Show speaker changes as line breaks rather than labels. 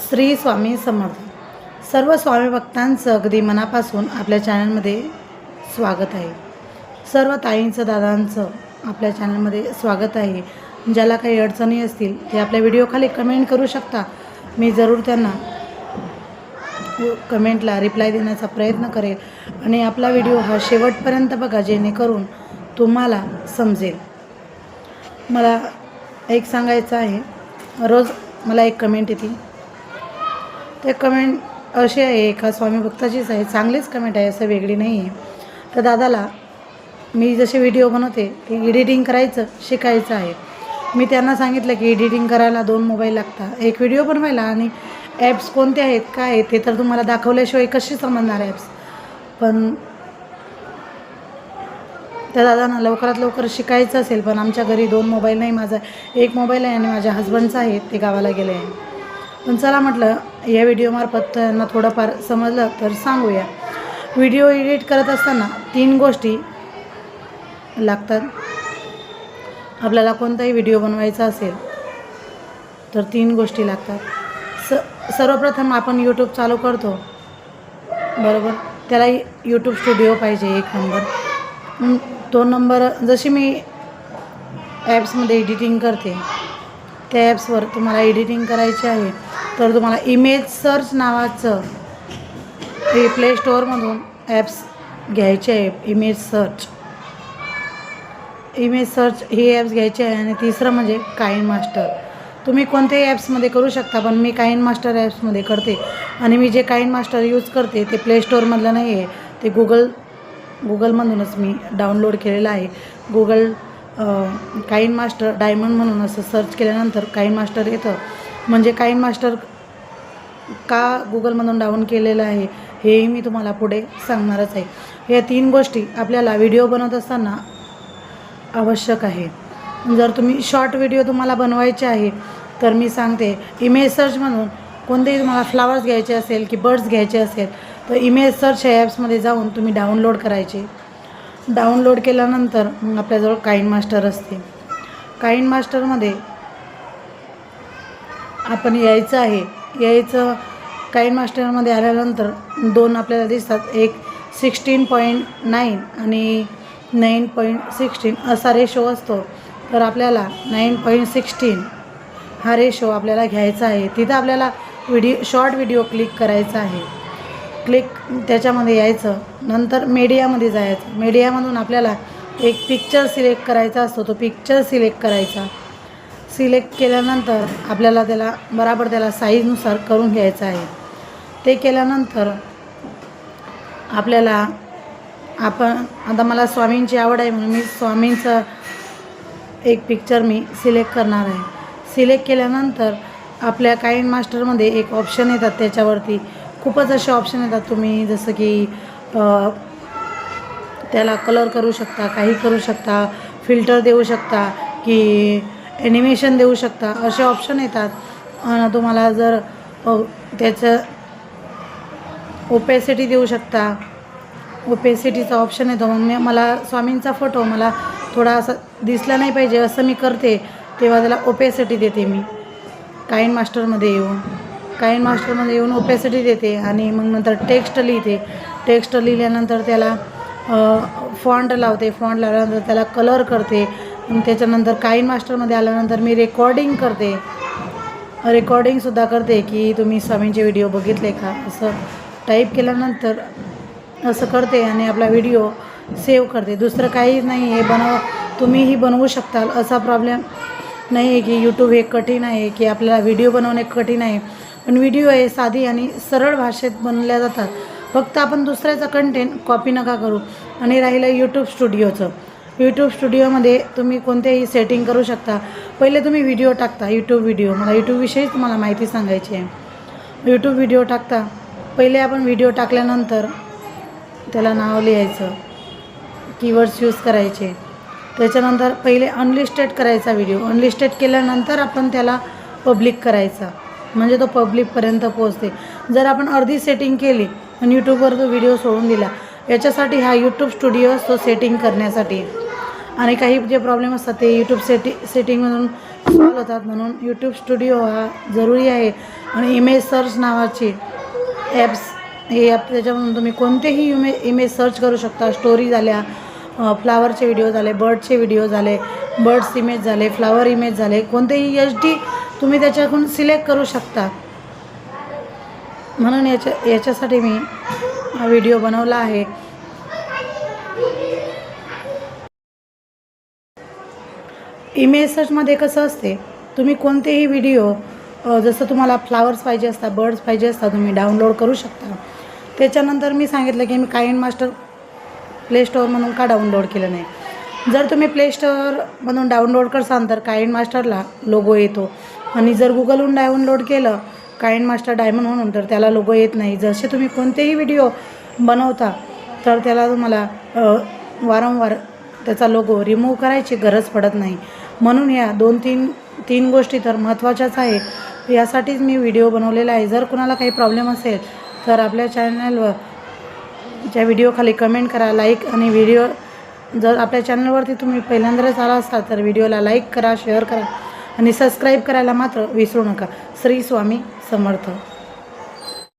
श्री स्वामी समर्थ. सर्व स्वामी भक्तांचं अगदी मनापासून आपल्या चॅनलमध्ये स्वागत आहे. सर्व ताईंचं दादांचं आपल्या चॅनलमध्ये स्वागत आहे. ज्याला काही अडचणी असतील ते आपल्या व्हिडिओखाली कमेंट करू शकता. मी जरूर त्यांना कमेंटला रिप्लाय देण्याचा प्रयत्न करेल. आणि आपला व्हिडिओ हा शेवटपर्यंत बघा जेणेकरून तुम्हाला समजेल. मला एक सांगायचं आहे. रोज मला एक कमेंट येते ते कमेंट अशी आहे एका स्वामी भक्ताचीच आहे. चांगलीच कमेंट आहे असं वेगळी नाही आहे. तर दादाला मी जसे व्हिडिओ बनवते ते एडिटिंग करायचं शिकायचं आहे. मी त्यांना सांगितलं की एडिटिंग करायला दोन मोबाईल लागतात. एक व्हिडिओ बनवायला आणि ॲप्स कोणते आहेत काय आहेत ते तर तुम्हाला दाखवल्याशिवाय कशी समजणार ॲप्स पण त्या दादांना लवकरात लवकर शिकायचं असेल पण आमच्या घरी दोन मोबाईल नाही माझा. एक मोबाईल आहे आणि माझ्या हस्बंडचा आहे ते गावाला गेले आहे. पण चला म्हटलं या व्हिडिओमार्फत त्यांना थोडंफार समजलं तर सांगूया. व्हिडिओ एडिट करत असताना तीन गोष्टी लागतात. आपल्याला कोणताही व्हिडिओ बनवायचा असेल तर तीन गोष्टी लागतात. स सर्वप्रथम आपण यूट्यूब चालू करतो. बरोबर? त्याला यूट्यूब स्टुडिओ पाहिजे एक नंबर तो नंबर जशी मी ॲप्समध्ये एडिटिंग करते त्या ॲप्सवर तुम्हाला एडिटिंग करायची आहे. तर तुम्हाला इमेज सर्च नावाचं हे प्ले स्टोअरमधून ॲप्स घ्यायचे आहे इमेज सर्च इमेज सर्च ही ॲप्स घ्यायची आहे आणि तिसरं म्हणजे काइन मास्टर तुम्ही कोणत्याही ॲप्समध्ये करू शकता पण मी काइन मास्टर ॲप्समध्ये करते. आणि मी जे काइन मास्टर यूज करते ते प्ले स्टोअरमधलं नाही आहे. ते गुगल गुगलमधूनच मी डाउनलोड केलेलं आहे. गुगल काइन मास्टर डायमंड म्हणून असं सर्च केल्यानंतर काइन मास्टर येतं. म्हणजे काईन मास्टर का गुगलमधून डाऊन केलेलं आहे हेही मी तुम्हाला पुढे सांगणारच आहे. या तीन गोष्टी आपल्याला व्हिडिओ बनवत असताना आवश्यक आहे. जर तुम्ही शॉर्ट व्हिडिओ तुम्हाला बनवायचे आहे तर मी सांगते इमेज सर्च म्हणून कोणतेही तुम्हाला फ्लावर्स घ्यायचे असेल की बर्ड्स घ्यायचे असेल तर इमेज सर्च ह्या ॲप्समध्ये जाऊन तुम्ही डाउनलोड करायचे. डाउनलोड केल्यानंतर मग आपल्याजवळ काईन मास्टर असते. काईन मास्टरमध्ये आपण यायचं आहे. यायचं काही मास्टरमध्ये आल्यानंतर दोन आपल्याला दिसतात. एक सिक्स्टीन पॉईंट नाईन आणि नाईन पॉईंट सिक्स्टीन असा रेशो असतो. तर आपल्याला नाईन पॉईंट सिक्स्टीन हा रेशो आपल्याला घ्यायचा आहे. तिथं आपल्याला व्हिडिओ शॉर्ट व्हिडिओ क्लिक करायचा आहे. क्लिक त्याच्यामध्ये यायचं. नंतर मीडियामध्ये जायचं. मीडियामधून आपल्याला एक पिक्चर सिलेक्ट करायचा असतो. तो पिक्चर सिलेक्ट करायचा. सिलेक्ट केल्यानंतर आपल्याला त्याला बराबर त्याला साईजनुसार करून घ्यायचं आहे. ते केल्यानंतर आपल्याला आपण आता मला स्वामींची आवड आहे म्हणून मी स्वामींचं एक पिक्चर मी सिलेक्ट करणार आहे. सिलेक्ट केल्यानंतर आपल्या काइन मास्टरमध्ये एक ऑप्शन येतात त्याच्यावरती. खूपच असे ऑप्शन येतात तुम्ही जसं की त्याला कलर करू शकता काही करू शकता फिल्टर देऊ शकता की ॲनिमेशन देऊ शकता. असे ऑप्शन येतात. आणि तुम्हाला जर त्याचं ओपेसिटी देऊ शकता. ओपेसिटीचा ऑप्शन येतो. मग मी मला स्वामींचा फोटो मला थोडा असा दिसला नाही पाहिजे असं मी करते तेव्हा त्याला ओपेसिटी देते मी. काईन मास्टरमध्ये येऊन. काईन मास्टरमध्ये येऊन ओपेसिटी देते आणि मग नंतर टेक्स्ट लिहिते. टेक्स्ट लिहिल्यानंतर त्याला फॉन्ट लावते. फॉन्ट लावल्यानंतर त्याला कलर करते. आणि त्याच्यानंतर काईन मास्टरमध्ये आल्यानंतर मी रेकॉर्डिंग करते. रेकॉर्डिंगसुद्धा करते की तुम्ही स्वामींचे व्हिडिओ बघितले का? असं टाईप केल्यानंतर असं करते आणि आपला व्हिडिओ सेव्ह करते. दुसरं काहीच नाही हे बनव तुम्हीही बनवू शकताल. असा प्रॉब्लेम नाही आहे की यूट्यूब हे कठीण आहे की आपल्याला व्हिडिओ बनवणे कठीण आहे. पण व्हिडिओ हे साधी आणि सरळ भाषेत बनवल्या जातात. फक्त आपण दुसऱ्याचा कंटेंट कॉपी नका करू आणि राहिलं यूट्यूब स्टुडिओचं यूट्यूब स्टुडिओमध्ये तुम्ही कोणतेही सेटिंग करू शकता. पहिले तुम्ही व्हिडिओ टाकता यूट्यूब व्हिडिओ मला यूट्यूबविषयीच तुम्हाला माहिती सांगायची आहे. यूट्यूब व्हिडिओ टाकता. पहिले आपण व्हिडिओ टाकल्यानंतर त्याला नाव लिहायचं. कीवर्ड्स यूज करायचे. त्याच्यानंतर पहिले अनलिस्टेड करायचा व्हिडिओ अनलिस्टेड केल्यानंतर आपण त्याला पब्लिक करायचा. म्हणजे तो पब्लिकपर्यंत पोहोचते. जर आपण अर्धी सेटिंग केली आणि यूट्यूबवर तो व्हिडिओ सोडून दिला याच्यासाठी हा यूट्यूब स्टुडिओ असतो सेटिंग करण्यासाठी. आणि काही जे प्रॉब्लेम असतात ते यूट्यूब सेटी सेटिंगमधून सॉल्व होतात म्हणून यूट्यूब स्टुडिओ हा जरुरी आहे. आणि इमेज सर्च नावाची ॲप्स हे ॲप त्याच्यामधून तुम्ही कोणतेही इमे इमेज सर्च करू शकता. स्टोरी झाल्या फ्लावरचे व्हिडिओ झाले बर्डचे व्हिडिओ झाले बर्ड्स इमेज झाले फ्लावर इमेज झाले कोणतेही एच डी तुम्ही त्याच्याकडून सिलेक्ट करू शकता. म्हणून याच्या याच्यासाठी मी हा व्हिडिओ बनवला आहे. इमेज सर्चमध्ये कसं असते तुम्ही कोणतेही व्हिडिओ जसं तुम्हाला फ्लावर्स पाहिजे असतात बर्ड्स पाहिजे असतात तुम्ही डाउनलोड करू शकता. त्याच्यानंतर मी सांगितलं की मी कायन मास्टर प्ले स्टोअरमधून का डाउनलोड केलं नाही. जर तुम्ही प्ले स्टोअरमधून डाउनलोड करसाल तर कायन मास्टरला लोगो येतो. आणि जर गुगलहून डाउनलोड केलं कायन मास्टर डायमंड म्हणून तर त्याला लोगो येत नाही. जसे तुम्ही कोणतेही व्हिडिओ बनवता तर त्याला तुम्हाला वारंवार त्याचा लोगो रिमूव्ह करायची गरज पडत नाही. म्हणून या दोन तीन तीन गोष्टी तर महत्त्वाच्याच आहे यासाठीच मी व्हिडिओ बनवलेला आहे. जर कुणाला काही प्रॉब्लेम असेल तर आपल्या चॅनलवर ज्या व्हिडिओखाली कमेंट करा लाईक आणि व्हिडिओ जर आपल्या चॅनलवरती तुम्ही पहिल्यांदाच आला असाल तर व्हिडिओला लाईक करा शेअर करा आणि सबस्क्राईब करायला मात्र विसरू नका. श्री स्वामी समर्थ.